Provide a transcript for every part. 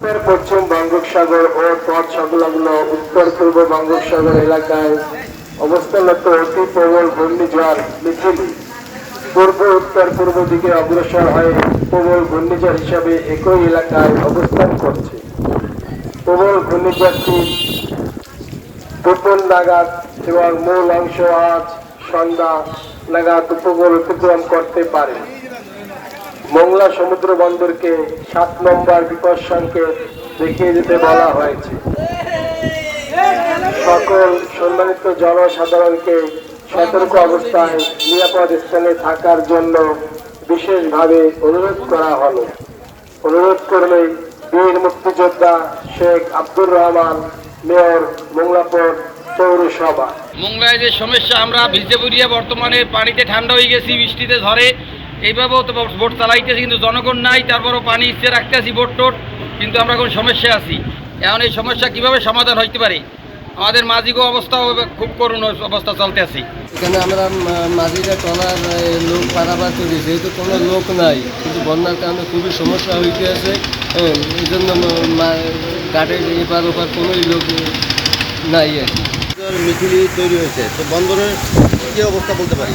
উত্তর, পশ্চিম বঙ্গোপসাগর ও তৎসংলগ্ন উত্তর, পূর্ব বঙ্গোপসাগর এলাকায় অবস্থানরত অতি প্রবল ঘূর্ণিঝড় মিথিলি। পূর্ব, উত্তর, পূর্ব দিকে অগ্রসর হয়ে প্রবল ঘূর্ণিঝড় হিসাবে একই এলাকায় অবস্থান করছে। প্রবল ঘূর্ণিঝড়টি দুপুর নাগাদ এবং মূল অংশ আজ সন্ধ্যা নাগাদ উপকূল অতিক্রম করতে পারে। মোংলা সমুদ্র বন্দরকে সাত নম্বর বিপদ সংকেত দেখিয়ে দিতে বলা হয়েছে। সকল সম্মানিত জনসাধারণকে সতর্ক অবস্থায় নিরাপদ স্থানে থাকার জন্য বিশেষভাবে অনুরোধ করা হলো। অনুরোধ করলে বীর মুক্তিযোদ্ধা শেখ আব্দুর রহমান, মেয়র মোংলাপুর পৌরসভা। মোংলায় যে সমস্যা, আমরা ভিজে বর্তমানে পানিতে ঠান্ডা হয়ে গেছি, বৃষ্টিতে ধরে এইভাবেও তো বোট চালাইতেছি কিন্তু জনগণ নাই তারপরও পানি ইচ্ছে রাখতে আছি বোট টোট কিন্তু আমরা কোন সমস্যা আছি। এখন এই সমস্যা কীভাবে সমাধান হইতে পারে? আমাদের মাঝিগো অবস্থাও খুব করুণ অবস্থা চলতে আছি। এখানে আমরা মাঝিরা টলার লোক পারাবার করি যেহেতু কোনো লোক নাই কিন্তু বন্যার কারণে খুবই সমস্যা হইতে আছে। এই জন্য ঘাটের এপার ওপার কোনোই লোক নাই আর কি। মিথিলি তৈরি হয়েছে তো বন্দরের কি অবস্থা বলতে পারি?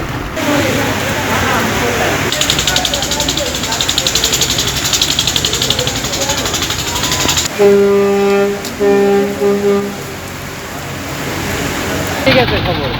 ঠিক আছে খবর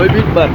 ওই বিটবার